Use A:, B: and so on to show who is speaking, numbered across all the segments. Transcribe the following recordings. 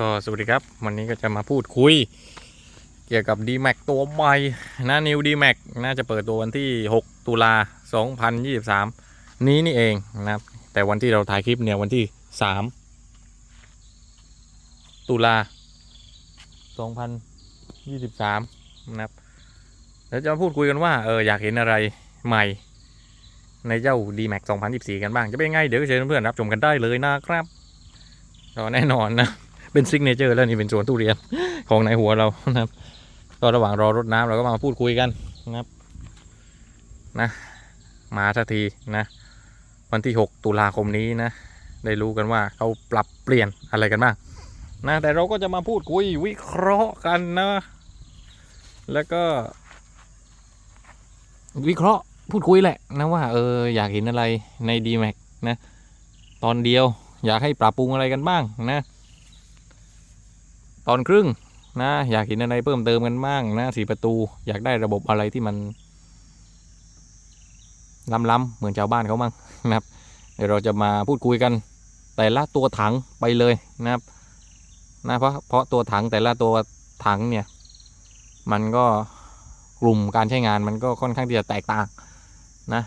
A: ก็สวัสดีครับ วันนี้ก็จะมาพูดคุย เกี่ยวกับ d m a x ตัวใหม่นะ New d m a x น่าจะเปิดตัววันที่ 6 ตุลา 2023 นี้นี่เองนะครับ แต่วันที่เราถ่ายคลิปเนี่ย วันที่ 3 ตุลา 2023 นะครับแล้วจะมาพูดคุยกันว่าเอออยากเห็นอะไรใหม่ในเจ้า d m a x 2024 กันบ้าง จะเป็นยังไง เดี๋ยวเชิญเพื่อนๆรับชมกันได้เลยนะครับก็แน่นอนนะ เป็นซิกเนเจอร์แล้วนี่เป็นสวนทุเรียนของในหัวเรานะครับ ก็ระหว่างรอรดน้ำเราก็มาพูดคุยกันนะครับนะ มาสักทีนะ วันที่ 6 ตุลาคมนี้นะ ได้รู้กันว่าเขาปรับเปลี่ยนอะไรกันบ้างนะแต่เราก็จะมาพูดคุยวิเคราะห์กันนะ แล้วก็ วิเคราะห์พูดคุยแหละนะว่าเอออยากเห็นอะไรใน d m a x นะ ตอนเดียวอยากให้ปรับปรุงอะไรกันบ้างนะ ตอนครึ่งนะอยากเห็นอะไรเพิ่มเติมกันบ้างนะสีประตูอยากได้ระบบอะไรที่มันล้ำๆเหมือนชาวบ้านเขามั่งนะครับเดี๋ยวเราจะมาพูดคุยกัน แต่ละตัวถังไปเลยนะครับนะเพราะเพราะตัวถังแต่ละตัวถังเนี่ยมันก็กลุ่มการใช้งานมันก็ค่อนข้างที่จะแตกต่างนะ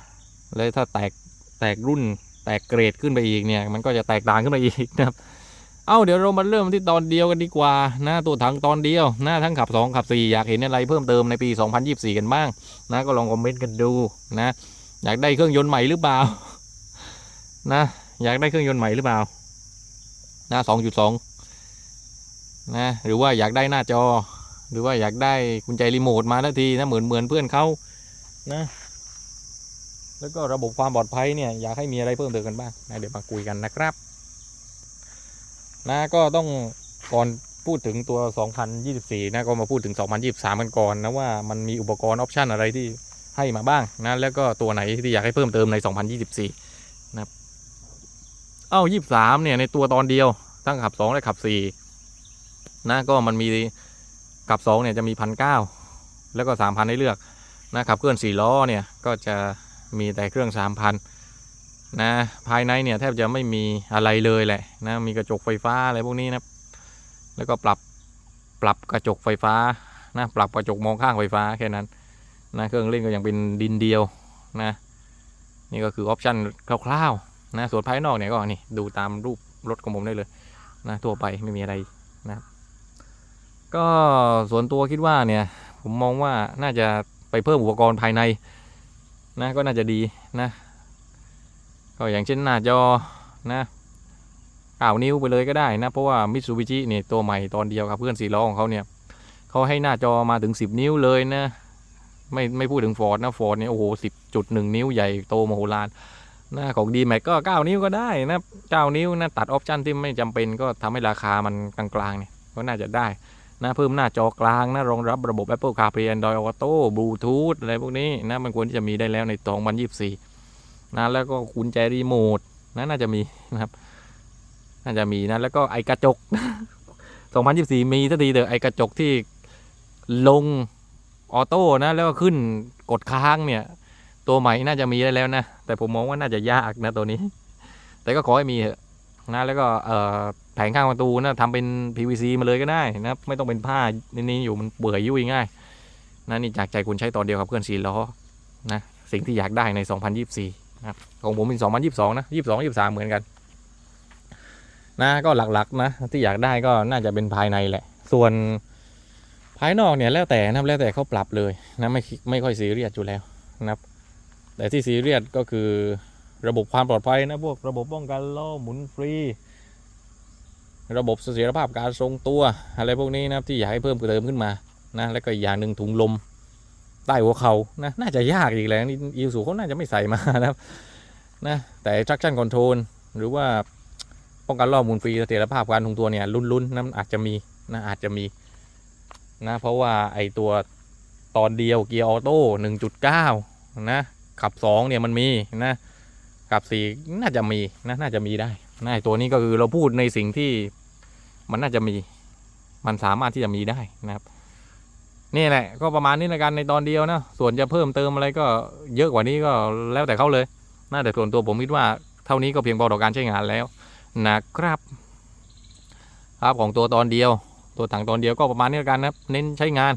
A: เลยถ้าแตกแตกรุ่นแตกเกรดขึ้นไปอีกเนี่ยมันก็จะแตกต่างขึ้นไปอีกนะครับ เอาเดี๋ยวเรามาเริ่มที่ตอนเดียวกันดีกว่านะตัวถังตอนเดียวนะทั้งขับ 2 ขับ 4 อยากเห็นอะไรเพิ่มเติมในปี 2024 กันบ้างนะก็ลองคอมเมนต์กันดูนะอยากได้เครื่องยนต์ใหม่หรือเปล่านะอยากได้เครื่องยนต์ใหม่หรือเปล่านะ2.2นะหรือว่าอยากได้หน้าจอ หรือว่าอยากได้กุญแจรีโมทมาทันทีนะเหมือนเหมือนเพื่อนเขานะแล้วก็ระบบความปลอดภัยเนี่ยอยากให้มีอะไรเพิ่มเติมกันบ้างนะเดี๋ยวมาคุยกันนะครับ นะก็ต้องก่อนพูดถึงตัว 2024 นะ ก็มาพูดถึง 2023 กันก่อนนะว่ามันมีอุปกรณ์ออปชันอะไรที่ให้มาบ้างนะ แล้วก็ตัวไหนที่อยากให้เพิ่มเติมใน 2024 นะครับ เอ้า 23 เนี่ย ในตัวตอนเดียว ทั้งขับ 2 และขับ 4 นะ ก็มันมีขับ 2 เนี่ย จะมีพันเแล้วก็ 3,000 ให้เลือก นะขับเคลื่อน 4 ล้อ เนี่ย ก็จะมีแต่เครื่อง 3,000 นะภายในเนี่ยแทบจะไม่มีอะไรเลยแหละนะมีกระจกไฟฟ้าอะไรพวกนี้นะแล้วก็ปรับปรับกระจกไฟฟ้านะปรับกระจกมองข้างไฟฟ้าแค่นั้นนะเครื่องเล่นก็ยังเป็นดินเดียวนะนี่ก็คือออปชันคร่าวๆนะส่วนภายนอกเนี่ยก็นี่ดูตามรูปรถของผมได้เลยนะทั่วไปไม่มีอะไรนะก็ส่วนตัวคิดว่าเนี่ยผมมองว่าน่าจะไปเพิ่มอุปกรณ์ภายในนะก็น่าจะดีนะ ก็อย่างเช่นหน้าจอนะ9นิ้วไปเลยก็ได้นะ เพราะว่ามิ t ซูบิชิเนี่ยตัวใหม่ตอนเดียวกับเพื่อนสีล้อของเขาเนี่ยเขาให้หน้าจอมาถึง 10 นิ้วเลยนะไม่ไม่พูดถึงฟอร์ดนะฟอร์ดเนี่ยโอ้โห10.1นิ้วใหญ่โตมโหฬารนะของดีแม็กก็ 9 นิ้วก็ได้นะ9นิ้วนะตัดออปชันที่ไม่จำเป็นก็ทำให้ราคามันกลางๆเนี่ยก็น่าจะได้นะเพิ่มหน้าจอกลางนะรองรับระบบ Apple CarPlay Android Auto Bluetooth อะไรพวกนี้นะมันควรที่จะมีได้แล้วใน 2024 นะแล้วก็กุญแจรีโมทนะน่าจะมีนะครับ น่าจะมีนะแล้วก็ไอกระจก 2024 มีสักทีเถอะไอกระจกที่ลงออโต้นะแล้วก็ขึ้นกดค้างเนี่ย ตัวใหม่น่าจะมีได้แล้วนะ แต่ผมมองว่าน่าจะยากนะตัวนี้ แต่ก็ขอให้มีเถอะนะแล้วก็แผงข้างประตูนะทำเป็น PVC มาเลยก็ได้นะไม่ต้องเป็นผ้านี่อยู่มันเปื่อยยุ่ยง่ายนะนี่จากใจคุณใช้ตอนเดียวกับเพื่อนสีล้อนะสิ่งที่อยากได้ใน 2024 นะครับของผมเป็น2022นะ22 23เหมือนกัน นะก็หลักๆนะที่อยากได้ก็น่าจะเป็นภายในแหละ ส่วนภายนอกเนี่ยแล้วแต่นะครับแล้วแต่เขาปรับเลยนะไม่ไม่ค่อยซีเรียสอยู่แล้วนะครับ แต่ที่ซีเรียสก็คือระบบความปลอดภัยนะพวกระบบป้องกันล้อหมุนฟรี ระบบเสถียรภาพการทรงตัวอะไรพวกนี้นะครับที่อยากให้เพิ่มเติมขึ้นมานะแล้วก็อย่างหนึ่งถุงลม ใต้หัวเขานะน่าจะยากอีกแล้วนี่อีสูเขาน่าจะไม่ใส่มานะครับนะแต่ traction control หรือว่าป้องกันรอบมูลฟรีเสถียรภาพการทรงตัวเนี่ยลุ้นๆนะอาจจะมีนะอาจจะมีนะเพราะว่าไอตัวตอนเดียวเกียร์ออโต้หนึ่งจุดเก้านะขับสองเนี่ยมันมีนะขับสี่น่าจะมีนะน่าจะมีได้นะไอตัวนี้ก็คือเราพูดในสิ่งที่มันน่าจะมี มันสามารถที่จะมีได้นะครับ นี่แหละก็ประมาณนี้ละกันในตอนเดียวนะ ส่วนจะเพิ่มเติมอะไรก็เยอะกว่านี้ก็แล้วแต่เขาเลยน่าแต่ส่วนตัวผมคิดว่าเท่านี้ก็เพียงพอต่อการใช้งานแล้วนะครับภาพของตัวตอนเดียว ตัวถังตอนเดียวก็ประมาณนี้ล้วกันนะเน้นใช้งาน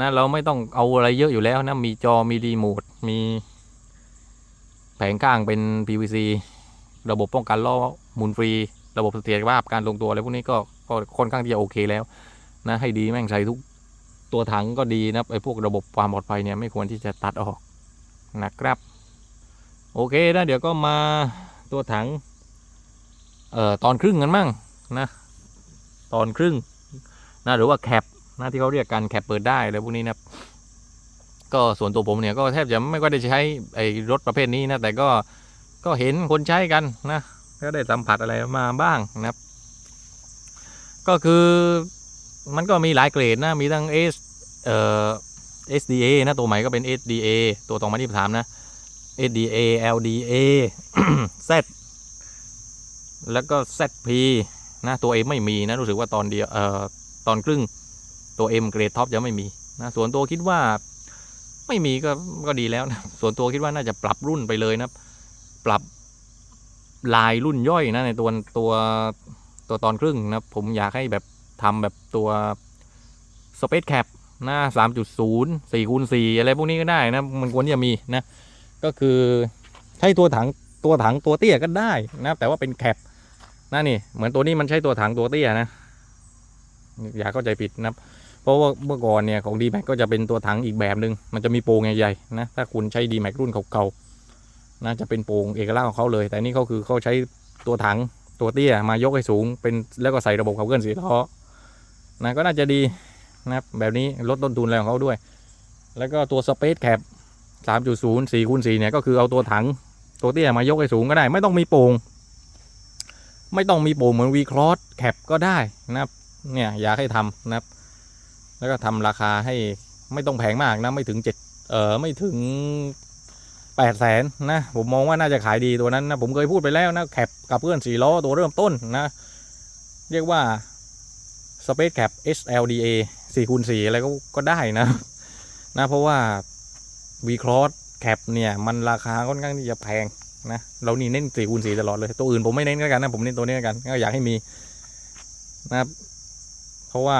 A: นะเราไม่ต้องเอาอะไรเยอะอยู่แล้วนะมีจอมีรีโมทมีแผงข้างเป็น PVC ระบบป้องกันล้อมุนฟรี ระบบเสถียรภาพการลงตัวอะไรพวกนี้ก็ก็ค่อนข้างที่จะโอเคแล้วนะให้ดีแม่งใส่ทุก ตัวถังก็ดีนะครับไอ้พวกระบบความปลอดภัยเนี่ยไม่ควรที่จะตัดออกนะครับ โอเคนะเดี๋ยวก็มาตัวถังเอ่อตอนครึ่งกันมั่งนะตอนครึ่งนะหรือว่าแคปนะที่เขาเรียกกันแคปเปิดได้อะไรพวกนี้นะครับก็ส่วนตัวผมเนี่ยก็แทบจะไม่ค่อยได้ใช้ไอ้รถประเภทนี้นะแต่ก็ก็เห็นคนใช้กันนะก็ได้สัมผัสอะไรมาบ้างนะครับ ก็คือ มันก็มีหลายเกรดนะ มีทั้ง S เอ่อ SDA นะตัวใหม่ก็เป็น SDA ตัวตรงมาที่ถามนะ SDA LDA Z แล้วก็ ZP นะตัว M ไม่มีนะรู้สึกว่าตอนเดียวเอ่อตอนครึ่งตัว M เกรดท็อปจะไม่มีนะส่วนตัวคิดว่าไม่มีก็ก็ดีแล้วนะส่วนตัวคิดว่าน่าจะปรับรุ่นไปเลยนะปรับลายรุ่นย่อยนะในตัวตัวตัวตอนครึ่งนะผมอยากให้แบบ ทำแบบตัว Space Cap หน้า 3.0 4คูณ4อะไรพวกนี้ก็ได้นะ มันควรจะมีนะ ก็คือใช้ตัวถังตัวถังตัวเตี้ยก็ได้นะ แต่ว่าเป็นแคปนะนี่ เหมือนตัวนี้มันใช้ตัวถังตัวเตี้ยนะ อย่าเข้าใจผิดนะเพราะว่าเมื่อก่อนเนี่ยของ d m a x ก็จะเป็นตัวถังอีกแบบหนึ่งมันจะมีโปรงใหญ่ๆนะ ถ้าคุณใช้ d m a x รุ่นเก่าๆนะจะเป็นโปรงเอกลักษณ์ของเขาเลย แต่นี่เขาคือเขาใช้ตัวถังตัวเตี้ยมายกให้สูงเป็นแล้วก็ใส่ระบบขับเคลื่อนสีล้อ นะก็น่าจะดีนะครับแบบนี้ลดต้นทุนอะไรของเขาด้วย แล้วก็ตัว Space Cap สามจุดศูนย์สี่คูณสี่เนี่ยก็คือเอาตัวถังตัวเตี้ยมายกให้สูงก็ได้ ไม่ต้องมีโป่งไม่ต้องมีโป่งเหมือน V Cross Cap ก็ได้นะครับเนี่ยอยากให้ทำนะครับ แล้วก็ทำราคาให้ไม่ต้องแพงมากนะไม่ถึงเจ็ดเออไม่ถึงแปดแสนนะผมมองว่าน่าจะขายดีตัวนั้นนะผมเคยพูดไปแล้วนะแคปกับเพื่อนสี่ล้อตัวเริ่มต้นนะ เรียกว่า Space Cap SLDA 4คูณ4อะไรก็ก็ได้นะนะเพราะว่า V Cross Cap เนี่ย มันราคาค่อนข้างที่จะแพงนะเรานี่เน้น4คูณ4ตลอดเลย ตัวอื่นผมไม่เน้นกันนะ ผมเน้นตัวนี้กันก็อยากให้มีนะครับ เพราะว่า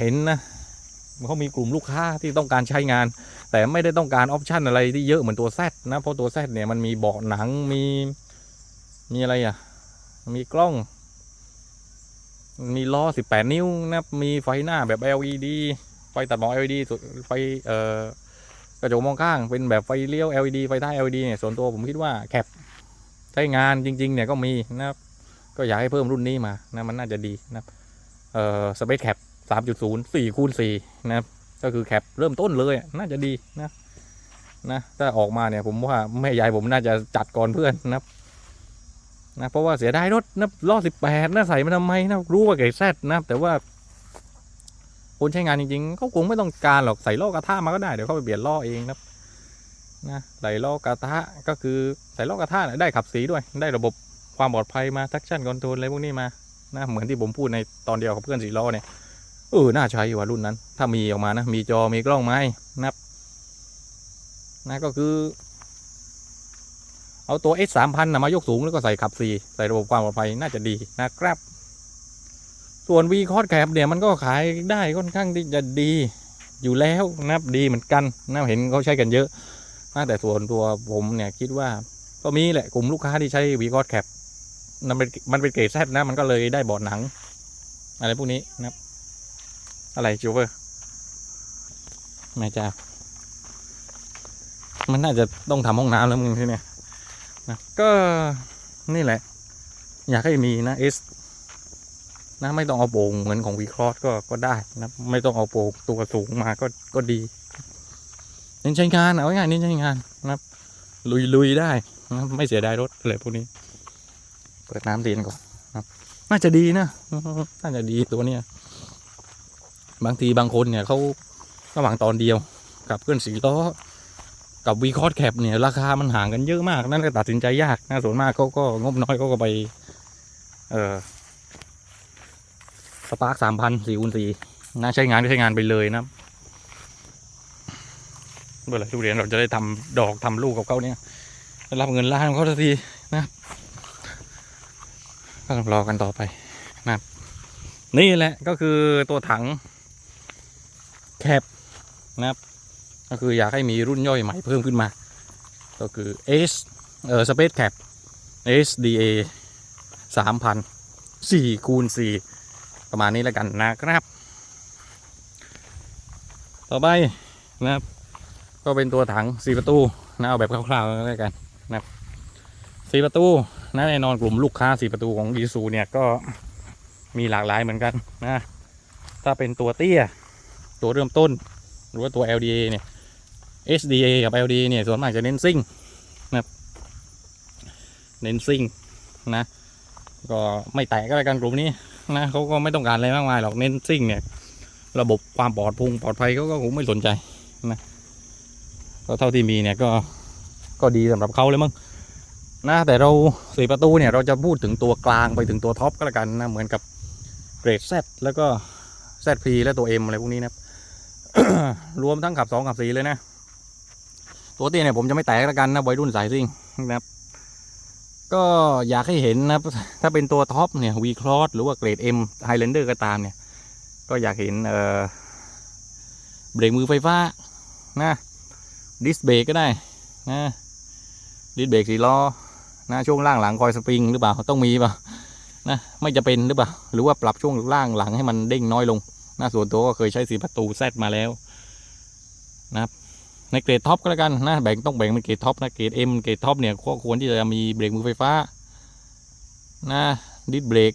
A: เห็นนะเขามีกลุ่มลูกค้าที่ต้องการใช้งาน แต่ไม่ได้ต้องการออปชันอะไรที่เยอะเหมือนตัว Z นะเพราะตัว Z เนี่ยมันมีเบาะหนังมีมีอะไรอะ มีกล้อง มีล้อ 18 นิ้วนะครับมีไฟหน้าแบบ LED ไฟตัดหมอก LED ไฟเอ่อกระจกมองข้างเป็นแบบไฟเลี้ยว LED ไฟท้าย LED เนี่ยส่วนตัวผมคิดว่าแคปใช้งานจริง ๆ เนี่ยก็มีนะครับ ก็อยากให้เพิ่มรุ่นนี้มานะมันน่าจะดีนะครับเอ่อ Space Cap 3.0 4คูณ4นะครับ ก็คือแคปเริ่มต้นเลยน่าจะดีนะนะถ้าออกมาเนี่ยผมว่าแม่ยายผมน่าจะจัดก่อนเพื่อนนะครับ นะเพราะว่าเสียดายรถนะล้อสิบแปดนะใส่มาทำไมนะรู้ว่าเกรดแซดนะแต่ว่าคนใช้งานจริงๆเขาคงไม่ต้องการหรอกใส่ล้อกระทะมาก็ได้เดี๋ยวเขาไปเปลี่ยนล้อเองนะนะใส่ล้อกระทะก็คือใส่ล้อกระทะได้ขับสีด้วยได้ระบบความปลอดภัยมาทักชั่นคอนโทรลอะไรพวกนี้มานะเหมือนที่ผมพูดในตอนเดียวกับเพื่อนสีล้อเนี่ยเออน่าใช้ว่ะรุ่นนั้น ถ้ามีออกมานะมีจอมีกล้องไหมนับนะก็คือ เอาตัว S 3 0 0นะมายกสูงแล้วก็ใส่ขับสี่ใส่ระบบความปลอดภัยน่าจะดีนะครับ ส่วน V c o s Cap เนี่ยมันก็ขายได้ค่อนข้างที่จะดีอยู่แล้วนะครับดีเหมือนกันนะเห็นเขาใช้กันเยอะนะแต่ส่วนตัวผมเนี่ยคิดว่าก็มีแหละกลุ่มลูกค้าที่ใช้ V c o s Cap มันเป็นมันเป็นเกรดแซนะมันก็เลยได้บาะหนัง อะไรพวกนี้นะครับ อะไรจูเวอร์แม่จ้ามันน่าจะต้องทำห้องน้ำแล้วมึงที่เนี่ย นะก็นี่แหละ อยากให้มีนะเอสนะไม่ต้องเอาโป่งเหมือนของวีครอสก็ก็ได้นะ ไม่ต้องเอาโป่งตัวสูงมาก็ก็ดีเน้นใช้งานเอาง่ายเน้นใช้งานนะลุยลุยได้นะไม่เสียดายรถอะไรพวกนี้ เปิดน้ำเตียนก่อนนะน่าจะดีนะน่าจะดีตัวเนี้ยบางทีบางคนเนี่ยเขาระหว่างตอนเดียวกับเพื่อนสีล้อ กับวีคอร์ดแคปเนี่ยราคามันห่างกันเยอะมาก นั่นก็ตัดสินใจยากนะส่วนมากเขาก็งบน้อยเขาก็ไป เออสปาร์คสามพันสี่คูณสี่นะใช้งานก็ใช้งานไปเลยนะเมื่อไหร่ทุเรียนเราจะได้ทำดอกทำลูกกับเขาเนี่ยได้รับเงินล้านของเขาทันทีนะก็ต้องรอกันต่อไปนะนี่แหละก็คือตัวถังแคบนะครับ ก็คืออยากให้มีรุ่นย่อยใหม่เพิ่มขึ้นมา ก็คือ S เออ Space Cap SDA 3,000 4คูณ4ประมาณนี้แล้วกันนะครับ ต่อไปนะครับ ก็เป็นตัวถัง 4 ประตูนะเอาแบบคร่าวๆแล้วกันนะครับ4ประตูนะแน่นอนกลุ่มลูกค้า 4 ประตูของอีซูเนี่ยก็มีหลากหลายเหมือนกันนะถ้าเป็นตัวเตี้ย ตัวเริ่มต้น หรือว่าตัว LDA เนี่ย SDA กับ LD เนี่ยส่วนมากจะเน้นซิ่งนะครับเน้นซิ่งนะก็ไม่แตกก็แล้วกันกลุ่มนี้นะเขาก็ไม่ต้องการอะไรมากมายหรอกเน้นซิ่งเนี่ย ระบบความปลอดพุงปลอดภัยเขาก็คงไม่สนใจนะก็เท่าที่มีเนี่ยก็ก็ดีสำหรับเขาเลยมั้งนะแต่เราสี่ประตูเนี่ยเราจะพูดถึงตัวกลางไปถึงตัวท็อปก็แล้วกันนะเหมือนกับเกรด Z แล้วก็ ZP และตัว M อะไรพวกนี้นะครับรวมทั้งขับสองขับสี่เลยนะ ตัวเตี้ยเนี่ยผมจะไม่แตกแล้วกันนะวัยรุ่นสายซิ่งนะครับ ก็อยากให้เห็นนะถ้าเป็นตัวท็อปเนี่ย V Cross หรือว่าเกรด M Highlander ก็ตามเนี่ย ก็อยากเห็นเอ่อเบรกมือไฟฟ้านะดิสเบรกก็ได้นะดิสเบรกสีล้อนะช่วงล่างหลังคอยสปริงหรือเปล่าต้องมีเปล่านะไม่จะเป็นหรือเปล่าหรือว่าปรับช่วงล่างหลังให้มันเด้งน้อยลงนะส่วนตัวก็เคยใช้สีประตูแซดมาแล้วนะครับ ในเกรดท็อปก็แล้วกันนะแบ่งต้องแบ่งเป็นเกรดท็อปนะเกรด M เกรดท็อปเนี่ยก็ควรที่จะมีเบรกมือไฟฟ้านะดิสเบรก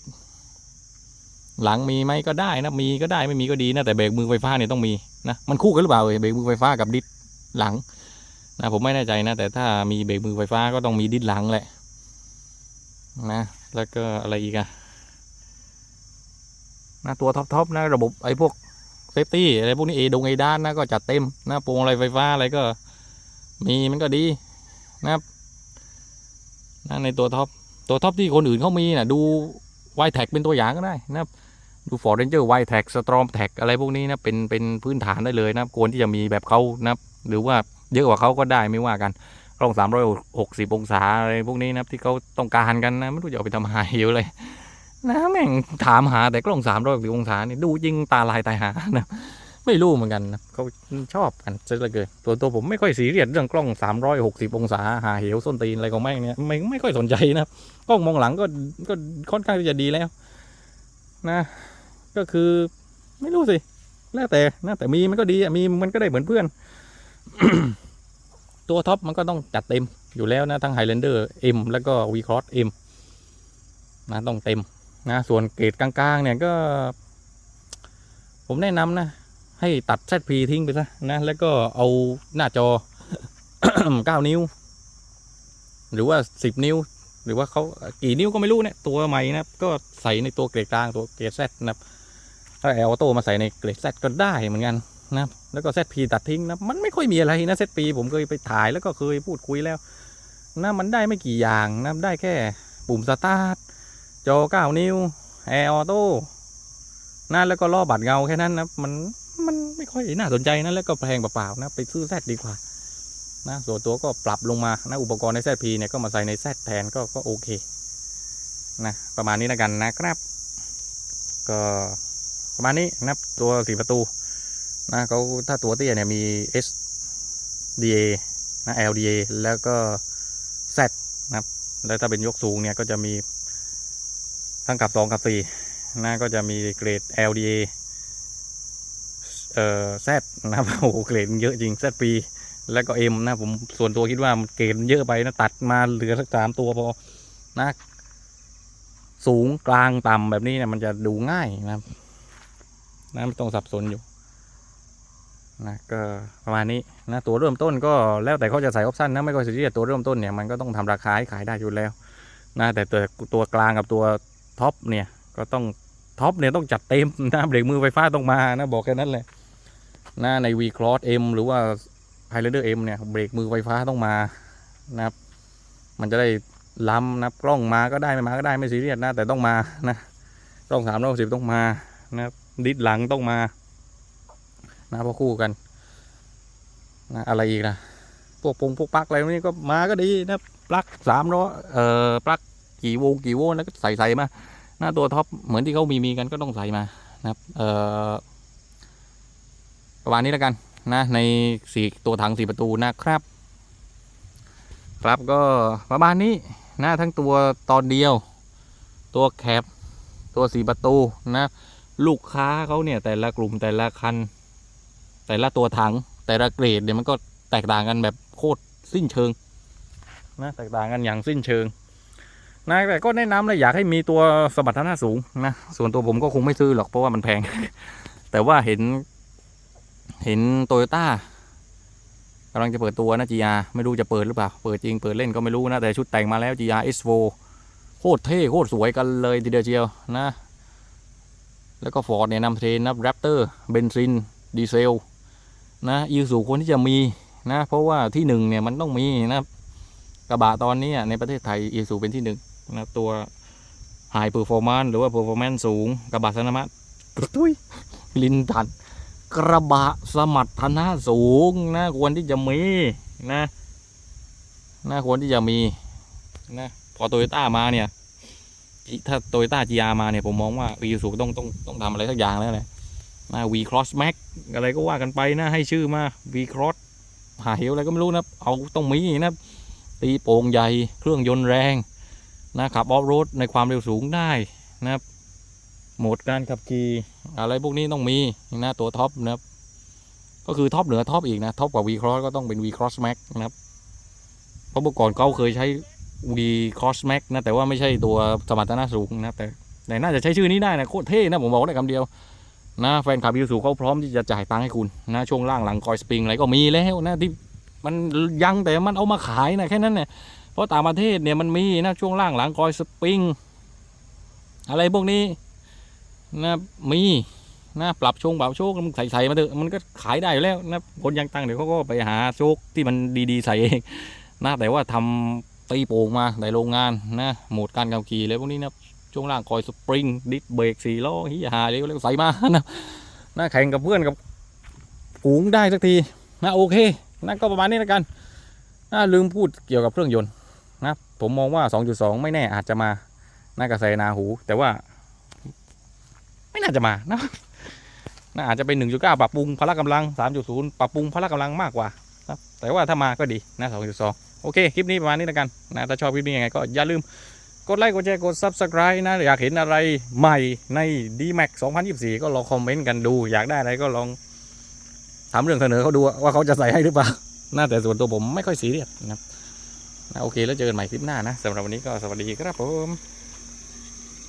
A: หลังมีไหมก็ได้นะมีก็ได้ไม่มีก็ดีนะแต่เบรกมือไฟฟ้าเนี่ยต้องมีนะมันคู่กันหรือเปล่าเบรกมือไฟฟ้ากับดิสหลังนะผมไม่แน่ใจนะ แต่ถ้ามีเบรกมือไฟฟ้าก็ต้องมีดิสหลังแหละนะแล้วก็อะไรอีกอะนะตัวท็อปทอปนะระบบไอ้พวก เซฟตี้อะไรพวกนี้เอดงเอด้านนะก็จัดเต็มนะโปรงอะไรไฟฟ้าอะไรก็ มีมันก็ดีนะครับนะในตัวท็อปตัวท็อปที่คนอื่นเขามีนะดูไวแท็กเป็นตัวอย่างก็ได้นะครับดู Ford Ranger ไวแท็กสตรอมแท็กอะไรพวกนี้นะเป็นเป็นพื้นฐานได้เลยนะครัวรที่จะมีแบบเขานะครับหรือว่าเยอะกว่าเขาก็ได้ไม่ว่ากันกล้อง360 องศาอะไรพวกนี้นะครับที่เขาต้องการกันนะไม่รู้จะเอาไปทำหายอยู่เลย นะแม่งถามหาแต่กล้อง360อยหรือองศานี่ดูจริงตาลายตายหานะไม่รู้เหมือนกันนะเขาชอบกันซะเหลือเกินตัวตัวผมไม่ค่อยซีเรียสเรื่องกล้อง 360 องศาหาเหวส้นตีนอะไรของแม่งเนี่ยไม่ไม่ค่อยสนใจนะกล้องมองหลังก็ก็ค่อนข้างที่จะดีแล้วนะ ก็คือไม่รู้สิแล้วแต่นะแต่มีมันก็ดีมีมันก็ได้เหมือนเพื่อน ตัวท็อปมันก็ต้องจัดเต็มอยู่แล้วนะทั้ง Highlander M แล้วก็ V Cross M นะต้องเต็ม นะส่วนเกรดกลางๆ เนี่ยก็ ผมแนะนำนะ ให้ตัด ZP ทิ้งไปซะนะ แล้วก็เอาหน้าจอ 9 นิ้ว หรือว่า 10 นิ้ว หรือว่าเขากี่นิ้วก็ไม่รู้เนี่ยตัวใหม่นะก็ใส่ในตัวเกรดกลางตัวเกรดแซนะครับถ้าแอลโต้มาใส่ในเกรดแซก็ได้เหมือนกันนะแล้วก็แซพีตัดทิ้งนะมันไม่ค่อยมีอะไรนะเซตปีผมเคยไปถ่ายแล้วก็เคยพูดคุยแล้วนะมันได้ไม่กี่อย่างนะได้แค่ปุ่มสตาร์ท จอ9นิ้วแอร์ออโต้นะแล้วก็ล้อบัดเงาแค่นั้นนะมันมันไม่ค่อยน่าสนใจนะแล้วก็แพงเปล่าๆนะไปซื้อแซดดีกว่านะส่วนตัวก็ปรับลงมานะอุปกรณ์ใน ZP เนี่ยก็มาใส่ใน Z แทนก็ก็โอเคนะประมาณนี้แล้วกันนะครับ ก็ประมาณนี้นะตัวสี่ประตูนะเขาถ้าตัวเตี้ยเนี่ยมี SDA นะ LDA แล้วก็ Z นะครับแล้วถ้าเป็นยกสูงเนี่ยก็จะมี ทั้งกับ2กับ4นะก็จะมีเกรด LDA เอ่อ Z นะครับโอ้โหเกรดเยอะจริง ZP แล้วก็เอ็มนะผมส่วนตัวคิดว่ามันเกณฑ์เยอะไปนะตัดมาเหลือสักสามตัวพอนะสูงกลางต่ำแบบนี้เนี่ยมันจะดูง่ายนะครับนะไม่ต้องสับสนอยู่นะก็ประมาณนี้นะตัวเริ่มต้นก็แล้วแต่เขาจะใส่ออปชั่นนะไม่ก็ซีเรียตัวเริ่มต้นเนี่ยมันก็ต้องทำราคาให้ขายได้อยู่แล้วนะแต่ตัวตัวกลางกับตัว ท็อปเนี่ยก็ต้องท็อปเนี่ยต้องจัดเต็มนะเบรกมือไฟฟ้าต้องมานะบอกแค่นั้นเลยนะใน V Cross M หรือว่า Highlander M เนี่ยเบรกมือไฟฟ้าต้องมานะครับ มันจะได้ล้ำนับกล้องมาก็ได้ไม่มาก็ได้ไม่ซีเรียสนะแต่ต้องมานะกล้องสามร้อยสิบต้องมานะครับดิสหลังต้องมานะพอคู่กันนะอะไรอีกนะพวกปงพวกปลั๊กอะไรพวกนี้ก็มาก็ดีนะปลั๊กสามร้อยเอ่อปลั๊ก กี่โวลต์กี่โวลต์แล้วก็ใส่ใส่มา หน้าตัวท็อปเหมือนที่เขามีมีกันก็ต้องใส่มานะครับเอ่อประมาณนี้แล้วกันนะในสี่ตัวถังสี่ประตูนะครับ ครับก็ประมาณนี้นะทั้งตัวตอนเดียว ตัวแคปตัวสี่ประตูนะลูกค้าเขาเนี่ยแต่ละกลุ่มแต่ละคัน แต่ละตัวถังแต่ละเกรดเนี่ยมันก็แตกต่างกันแบบโคตรสิ้นเชิงนะแตกต่างกันอย่างสิ้นเชิง นะแต่ก็แนะนำเลยอยากให้มีตัวสมรรถนะสูงนะส่วนตัวผมก็คงไม่ซื้อหรอกเพราะว่ามันแพง แต่ว่าเห็น เห็นโตโยต้ากำลังจะเปิดตัวนะ GR ไม่รู้จะเปิดหรือเปล่า เปิดจริงเปิดเล่นก็ไม่รู้นะ แต่ชุดแต่งมาแล้ว GR S4 โคตรเท่โคตรสวยกันเลยทีเดียวเชียวนะ แล้วก็ฟอร์ดเนี่ยนำเทรนนะแรปเตอร์เบนซินดีเซลนะยูสูคนที่จะมีนะ เพราะว่าที่หนึ่งเนี่ยมันต้องมีนะกระบะตอนนี้ในประเทศไทยอีสูเป็นที่หนึ่ง นะตัวไฮเปอร์ฟอร์มานหรือว่าเปอร์ฟอร์แมนซ์สูง กระบะสนามะตุ้ยลินทันกระบะสมรรถนะสูงนะควรที่จะมีนะนะควรที่จะมีนะพอโตโยต้ามาเนี่ยถ้าโตโยต้า GR มาเนี่ยผมมองว่าวีสูต้องต้องต้องทำอะไรสักอย่างแล้วแหละนะ V Cross Max อะไรก็ว่ากันไปนะให้ชื่อมา V Cross หาเหวอะไรก็ไม่รู้นะเอาต้องมีนะตีโป่งใหญ่เครื่องยนต์แรง นะขับออฟโรดในความเร็วสูงได้นะครับโหมดการขับขี่อะไรพวกนี้ต้องมีนะตัวท็อปนะครับก็คือท็อปเหนือท็อปอีกนะท็อปกว่า V Cross ก็ต้องเป็น V Cross Max นะครับเพราะเมื่อก่อนเขาเคยใช้ V Cross Max นะแต่ว่าไม่ใช่ตัวสมรรถนะสูงนะแต่แต่น่าจะใช้ชื่อนี้ได้นะโคตรเท่นะผมบอกได้คำเดียวนะแฟนคลับยูสูเขาพร้อมที่จะจ่ายตังค์ให้คุณนะช่วงล่างหลังคอยสปริงอะไรก็มีแล้วนะที่มันยังแต่มันเอามาขายนะแค่นั้นเนี่ย เพราะต่างประเทศเนี่ยมันมีนะช่วงล่างหลังคอยสปริง อะไรพวกนี้นะมีนะปรับชงปรับโชคมึงใส่ใส่มาเถอะมันก็ขายได้อยู่แล้วนะคนยังตังเดี๋ยวเขาก็ไปหาโชคที่มันดีๆใส่เองนะแต่ว่าทำตีโป่งมาในโรงงานนะโหมดการขับขี่อะไรพวกนี้นะช่วงล่างคอยสปริงดิสเบรกสี่ล้อฮิยาเร็วเร็วใส่มานะนะแข่งกับเพื่อนกับฝูงได้สักทีนะโอเคนะก็ประมาณนี้แล้วกันนะลืมพูดเกี่ยวกับเครื่องยนต์ นะผมมองว่า 2.2 ไม่แน่อาจจะมาน่ากระแสนาหู แต่ว่า ไม่น่าจะมานะน่าอาจจะเป็น 1.9 ปรับปรุงพละกำลัง 3.0 ปรับปรุงพละกำลังมากกว่านะแต่ว่าถ้ามาก็ดีนะ 2.2 โอเค คลิปนี้ประมาณนี้แล้วกันนะถ้าชอบคลิปนี้ยังไงก็อย่าลืมกดไลค์กดแชร์กด Subscribe นะ อยากเห็นอะไรใหม่ใน DMAX 2024 ก็ลองคอมเมนต์กันดู อยากได้อะไรก็ลองถามเรื่องเสนอเขาดูว่าเขาจะใส่ให้หรือเปล่าน่าแต่ส่วนตัวผมไม่ค่อยซีเรียสนะครับ นะโอเคแล้วเจอกันใหม่คลิปหน้านะสำหรับวันนี้ก็สวัสดีครับผม